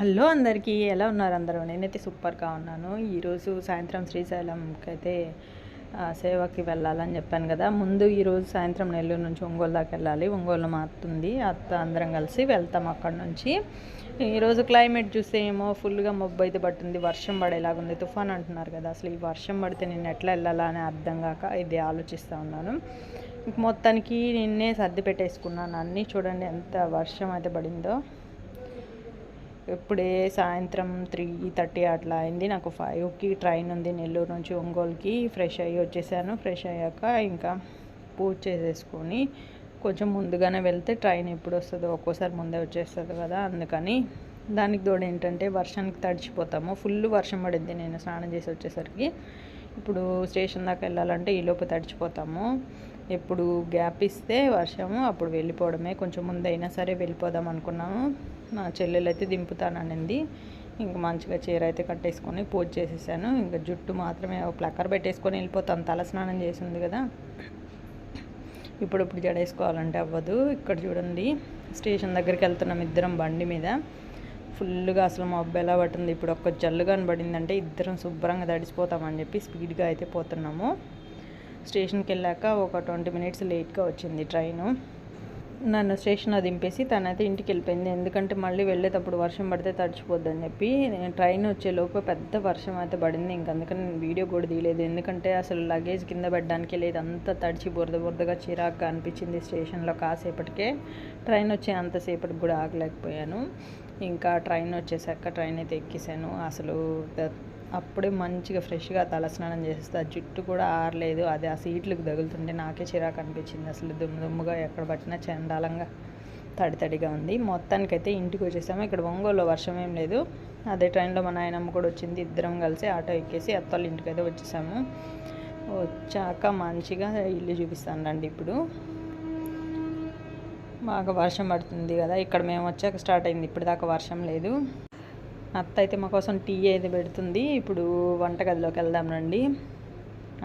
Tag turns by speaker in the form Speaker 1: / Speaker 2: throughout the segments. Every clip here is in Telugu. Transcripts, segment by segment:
Speaker 1: హలో అందరికీ ఎలా ఉన్నారు అందరూ? నేనైతే సూపర్గా ఉన్నాను. ఈరోజు సాయంత్రం శ్రీశైలంకి అయితే సేవకి వెళ్ళాలని చెప్పాను కదా. ముందు ఈరోజు సాయంత్రం నెల్లూరు నుంచి ఒంగోలు దాకా వెళ్ళాలి. ఒంగోలు మా అత్త ఉంది. అత్త అందరం కలిసి వెళ్తాం అక్కడ నుంచి. ఈరోజు క్లైమేట్ చూస్తే ఏమో ఫుల్గా మబ్బు అయితే పట్టింది. వర్షం పడేలాగా ఉంది. తుఫాన్ అంటున్నారు కదా. అసలు ఈ వర్షం పడితే నేను ఎట్లా వెళ్ళాలా అని అర్థం కాక ఇది ఆలోచిస్తూ ఉన్నాను. మొత్తానికి నిన్నే సర్ది పెట్టేసుకున్నాను. అన్నీ చూడండి ఎంత వర్షం అయితే పడిందో. ఇప్పుడే సాయంత్రం త్రీ థర్టీ అట్లా అయింది. నాకు ఫైవ్కి ట్రైన్ ఉంది నెల్లూరు నుంచి ఒంగోలుకి. ఫ్రెష్ అయ్యి వచ్చేసాను. ఫ్రెష్ అయ్యాక ఇంకా పూజ చేసేసుకొని కొంచెం ముందుగానే వెళ్తే ట్రైన్ ఎప్పుడు వస్తుందో ఒక్కోసారి ముందే వచ్చేస్తుంది కదా అందుకని దానికి తోడు ఏంటంటే వర్షానికి తడిచిపోతాము. ఫుల్ వర్షం పడింది నేను స్నానం చేసి వచ్చేసరికి. ఇప్పుడు స్టేషన్ దాకా వెళ్ళాలంటే ఈలోపు తడిచిపోతాము. ఎప్పుడు గ్యాప్ ఇస్తే వర్షము అప్పుడు వెళ్ళిపోవడమే. కొంచెం ముందైనా సరే వెళ్ళిపోదాం అనుకున్నాము. నా చెల్లెలు అయితే దింపుతాననింది. ఇంకా మంచిగా చీర అయితే కట్టేసుకొని పూజ చేసేసాను. ఇంకా జుట్టు మాత్రమే ఒక ప్లక్కర్ పెట్టేసుకొని వెళ్ళిపోతాను. తల స్నానం చేసింది కదా. ఇప్పుడు ఇప్పుడు జడేసుకోవాలంటే అవ్వదు. ఇక్కడ చూడండి స్టేషన్ దగ్గరికి వెళ్తున్నాం ఇద్దరం బండి మీద. ఫుల్గా అసలు మబ్బు ఎలా పట్టింది ఇప్పుడు ఒక్క జల్లు కనబడిందంటే ఇద్దరం శుభ్రంగా తడిసిపోతామని చెప్పి స్పీడ్గా అయితే పోతున్నాము. స్టేషన్కి వెళ్ళాక ఒక ట్వంటీ మినిట్స్ లేట్గా వచ్చింది ట్రైను. నన్ను స్టేషన్లో దింపేసి తనైతే ఇంటికి వెళ్ళిపోయింది ఎందుకంటే మళ్ళీ వెళ్ళేటప్పుడు వర్షం పడితే తడిచిపోద్దని చెప్పి నేను ట్రైన్ వచ్చేలోపు పెద్ద వర్షం అయితే పడింది. ఇంక అందుకని నేను వీడియో కూడా తీయలేదు. ఎందుకంటే అసలు లగేజ్ కింద పెట్టడానికి లేదు. అంతా తడిచి బురద బురదగా చిరాకుగా అనిపించింది స్టేషన్లో కాసేపటికే. ట్రైన్ వచ్చే అంతసేపటికి కూడా ఆగలేకపోయాను. ఇంకా ట్రైన్ వచ్చేసాక ట్రైన్ అయితే ఎక్కేసాను. అసలు అప్పుడే మంచిగా ఫ్రెష్గా తలస్నానం చేసేస్తా జుట్టు కూడా ఆరలేదు. అది ఆ సీట్లకు తగులుతుంటే నాకే చిరాకు అనిపించింది. అసలు దుమ్ము దుమ్ముగా ఎక్కడ పట్టినా చండాలంగా తడి తడిగా ఉంది. మొత్తానికైతే ఇంటికి వచ్చేసాము. ఇక్కడ ఒంగోలులో వర్షం ఏం లేదు. అదే ట్రైన్లో మా నాయనమ్మ కూడా వచ్చింది. ఇద్దరం కలిసి ఆటో ఎక్కేసి అత్తోళ్ళ ఇంటికి అయితే వచ్చేసాము. వచ్చాక మంచిగా ఇల్లు చూపిస్తాను రండి ఇప్పుడు. బాగా వర్షం పడుతుంది కదా. ఇక్కడ మేము వచ్చాక స్టార్ట్ అయింది. ఇప్పుడు దాకా వర్షం లేదు. అత్త అయితే మా కోసం టీ అయితే పెడుతుంది. ఇప్పుడు వంటగదిలోకి వెళ్దాం రండి.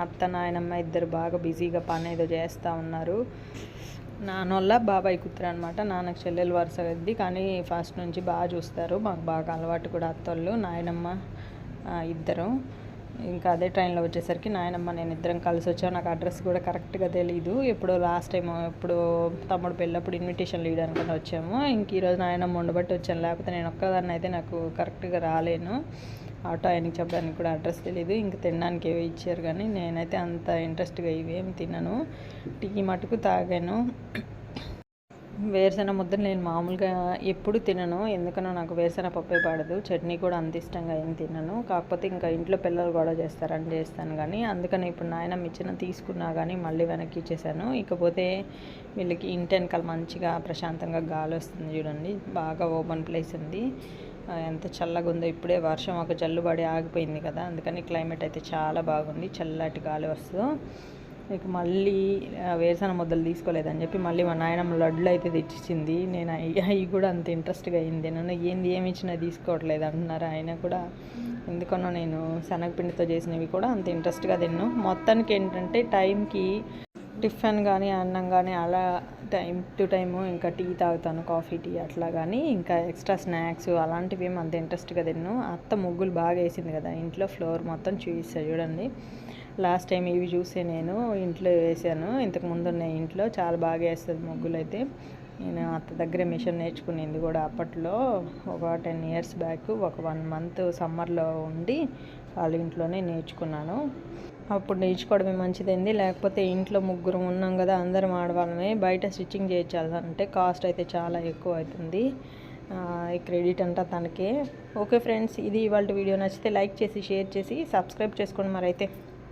Speaker 1: అత్త నాయనమ్మ ఇద్దరు బాగా బిజీగా పని ఏదో చేస్తూ ఉన్నారు. నాన్నోళ్ళ బాబాయ్ కూతురు అనమాట నాన్నకు చెల్లెలు వరుస కద్ది కానీ ఫస్ట్ నుంచి బాగా చూస్తారు. మాకు బాగా అలవాటు కూడా అత్తోళ్ళు నాయనమ్మ ఇద్దరు. ఇంకా అదే ట్రైన్లో వచ్చేసరికి నాయనమ్మ నేను ఇద్దరం కలిసి వచ్చాను నాకు అడ్రస్ కూడా కరెక్ట్గా తెలియదు ఎప్పుడో లాస్ట్ టైం ఎప్పుడు తమ్ముడు పెళ్ళప్పుడు ఇన్విటేషన్ ఇవ్వడానికి వచ్చాము. ఇంక ఈరోజు నాయనమ్మ ఉండబట్టి వచ్చాను. లేకపోతే నేను ఒక్కదాన్ని అయితే నాకు కరెక్ట్గా రాలేను. ఆటో ఆయనకి చెప్పడానికి కూడా అడ్రస్ తెలియదు ఇంక తినడానికి ఏవో ఇచ్చారు కానీ నేనైతే అంత ఇంట్రెస్ట్గా ఇవేమి తినను. టీ మటుకు తాగాను. వేరుశెనగ ముద్ద నేను మామూలుగా ఎప్పుడు తినను. ఎందుకనో నాకు వేరుశెనగ పప్పే పడదు. చట్నీ కూడా అంత ఇష్టంగా ఏం తినను. కాకపోతే ఇంకా ఇంట్లో పిల్లలు కూడా చేస్తారని చేస్తాను కానీ అందుకని ఇప్పుడు నాయన ఇచ్చిన తీసుకున్నా కానీ మళ్ళీ వెనక్కి ఇచ్చేసాను ఇకపోతే వీళ్ళకి ఇంటి వెనకాల మంచిగా ప్రశాంతంగా గాలి వస్తుంది చూడండి. బాగా ఓపెన్ ప్లేస్ ఉంది. ఎంత చల్లగా ఉందో ఇప్పుడే వర్షం ఒక జల్లుబడి ఆగిపోయింది కదా. అందుకని క్లైమేట్ అయితే చాలా బాగుంది. చల్లటి గాలి వస్తుంది ఇక మళ్ళీ ఆ, వేరుశనగ ముద్దలు తీసుకోలేదని చెప్పి మళ్ళీ మా నాయనమ్మ లడ్లు అయితే తెచ్చిచ్చింది. నేను అవి అవి కూడా అంత ఇంట్రెస్ట్గా అయింది. నన్ను ఏంది ఏమి ఇచ్చినా తీసుకోవట్లేదు అంటున్నారు ఆయన కూడా. ఎందుకనో నేను శనగపిండితో చేసినవి కూడా అంత ఇంట్రెస్ట్గా తిన్ను. మొత్తానికి ఏంటంటే టైంకి టిఫిన్ కానీ అన్నం కానీ అలా టైం టు టైము ఇంకా టీ తాగుతాను కాఫీ టీ అట్లా కానీ ఇంకా ఎక్స్ట్రా స్నాక్స్ అలాంటివి ఏమి అంత ఇంట్రెస్ట్గా తిన్ను. అత్త ముగ్గులు బాగా వేసింది కదా ఇంట్లో ఫ్లోర్ మొత్తం చూపిస్తా చూడండి. లాస్ట్ టైం ఇవి చూసే నేను ఇంట్లో వేసాను. ఇంతకు ముందు ఉన్నాయి ఇంట్లో చాలా బాగా వేస్తుంది ముగ్గులు అయితే నేను అత్త దగ్గర మిషన్ నేర్చుకునేది కూడా అప్పట్లో. ఒక టెన్ ఇయర్స్ బ్యాక్ ఒక వన్ మంత్ సమ్మర్లో ఉండి వాళ్ళ ఇంట్లోనే నేర్చుకున్నాను. అప్పుడు నేర్చుకోవడమే మంచిదైంది లేకపోతే ఇంట్లో ముగ్గురు ఉన్నాం కదా అందరం ఆడవాళ్ళమే బయట స్టిచ్చింగ్ చేయించాలంటే కాస్ట్ అయితే చాలా ఎక్కువ అవుతుంది. ఈ క్రెడిట్ అంతా తనకే. ఓకే ఫ్రెండ్స్ ఇది ఇవాళ వీడియో నచ్చితే లైక్ చేసి షేర్ చేసి సబ్స్క్రైబ్ చేసుకోండి మరైతే.